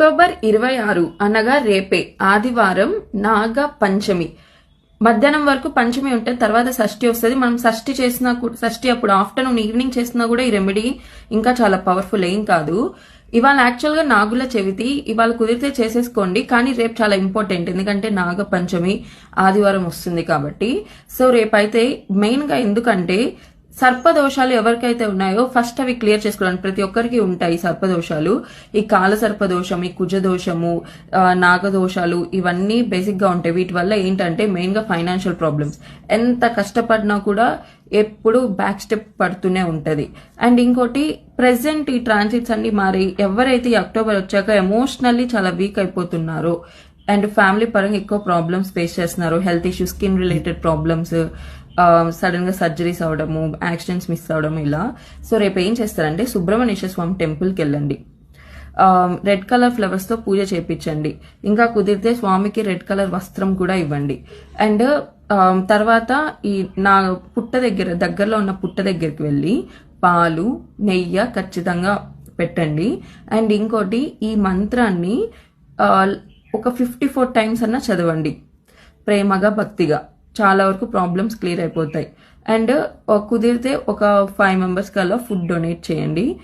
October ఇరవై ఆరు అనగా రేపే ఆదివారం నాగ పంచమి. మధ్యాహ్నం వరకు పంచమి ఉంటే తర్వాత షష్ఠి వస్తుంది. మనం షష్ఠి చేసినా కూడా షష్ఠి అప్పుడు ఆఫ్టర్నూన్ ఈవినింగ్ చేసినా కూడా ఈ రెమెడీ ఇంకా చాలా పవర్ఫుల్ ఏం కాదు. ఇవాళ యాక్చువల్గా నాగుల చెవితి ఇవాళ కుదిరితే చేసేసుకోండి కానీ రేపు చాలా ఇంపార్టెంట్ ఎందుకంటే నాగ పంచమి ఆదివారం వస్తుంది కాబట్టి. సో రేపైతే మెయిన్గా ఎందుకంటే సర్పదోషాలు ఎవరికైతే ఉన్నాయో ఫస్ట్ అవి క్లియర్ చేసుకోవడానికి ప్రతి ఒక్కరికి ఉంటాయి సర్పదోషాలు. ఈ కాల సర్పదోషం ఈ కుజదోషము నాగదోషాలు ఇవన్నీ బేసిక్గా ఉంటాయి. వీటి వల్ల ఏంటంటే మెయిన్గా ఫైనాన్షియల్ ప్రాబ్లమ్స్ ఎంత కష్టపడినా కూడా ఎప్పుడు బ్యాక్ స్టెప్ పడుతూనే ఉంటది. అండ్ ఇంకోటి ప్రెసెంట్ ఈ ట్రాన్సిట్స్ అన్ని మారి ఎవరైతే ఈ అక్టోబర్ వచ్చాక ఎమోషనల్లీ చాలా వీక్ అయిపోతున్నారో అండ్ ఫ్యామిలీ పరంగా ఎక్కువ ప్రాబ్లమ్స్ ఫేస్ చేస్తున్నారు. Health issues skin related problems సడన్గా సర్జరీస్ అవడము యాక్సిడెంట్స్ మిస్ అవడం ఇలా. సో రేపు ఏం చేస్తారంటే సుబ్రహ్మణ్యేశ్వర స్వామి టెంపుల్కి వెళ్ళండి. రెడ్ కలర్ ఫ్లవర్స్తో పూజ చేపించండి ఇంకా కుదిరితే స్వామికి రెడ్ కలర్ వస్త్రం కూడా ఇవ్వండి. అండ్ తర్వాత ఈ నా పుట్ట దగ్గర దగ్గరలో ఉన్న పుట్ట దగ్గరికి వెళ్ళి పాలు నెయ్యి ఖచ్చితంగా పెట్టండి. అండ్ ఇంకోటి ఈ మంత్రాన్ని ఒక ఫిఫ్టీ ఫోర్ టైమ్స్ అన్నా చదవండి. ప్రేమగా భక్తిగా. చాలా వరకు ప్రాబ్లమ్స్ క్లియర్ అయిపోతాయి. అండ్ కుదిరితే ఒక ఫైవ్ మెంబర్స్ కల్లా ఫుడ్ డొనేట్ చేయండి.